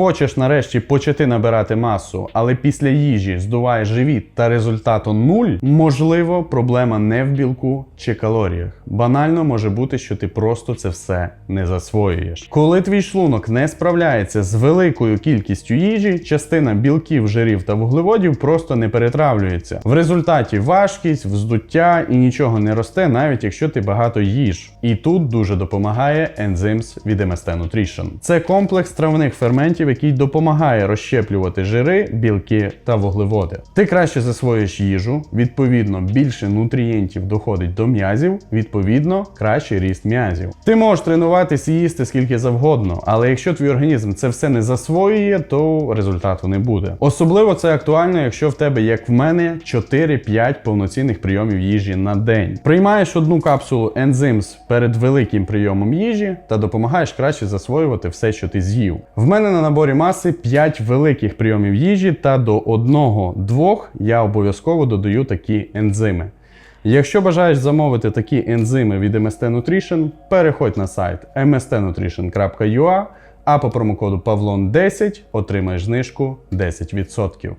Хочеш нарешті почати набирати масу, але після їжі здуваєш живіт та результату нуль, можливо, проблема не в білку чи калоріях. Банально може бути, що ти просто це все не засвоюєш. Коли твій шлунок не справляється з великою кількістю їжі, частина білків, жирів та вуглеводів просто не перетравлюється. В результаті важкість, вздуття і нічого не росте, навіть якщо ти багато їш. І тут дуже допомагає ензимс від MST Nutrition. Це комплекс травних ферментів, який допомагає розщеплювати жири, білки та вуглеводи. Ти краще засвоїш їжу, відповідно, більше нутрієнтів доходить до м'язів, відповідно, кращий ріст м'язів. Ти можеш тренуватися і їсти скільки завгодно, але якщо твій організм це все не засвоює, то результату не буде. Особливо це актуально, якщо в тебе, як в мене, 4-5 повноцінних прийомів їжі на день. Приймаєш одну капсулу ензимс перед великим прийомом їжі та допомагаєш краще засвоювати все, що ти з'їв. В мене на наборі маси 5 великих прийомів їжі, та до 1-2 я обов'язково додаю такі ензими. Якщо бажаєш замовити такі ензими від MST Nutrition, переходь на сайт mstnutrition.ua, а по промокоду PAVLON10 отримаєш знижку 10%.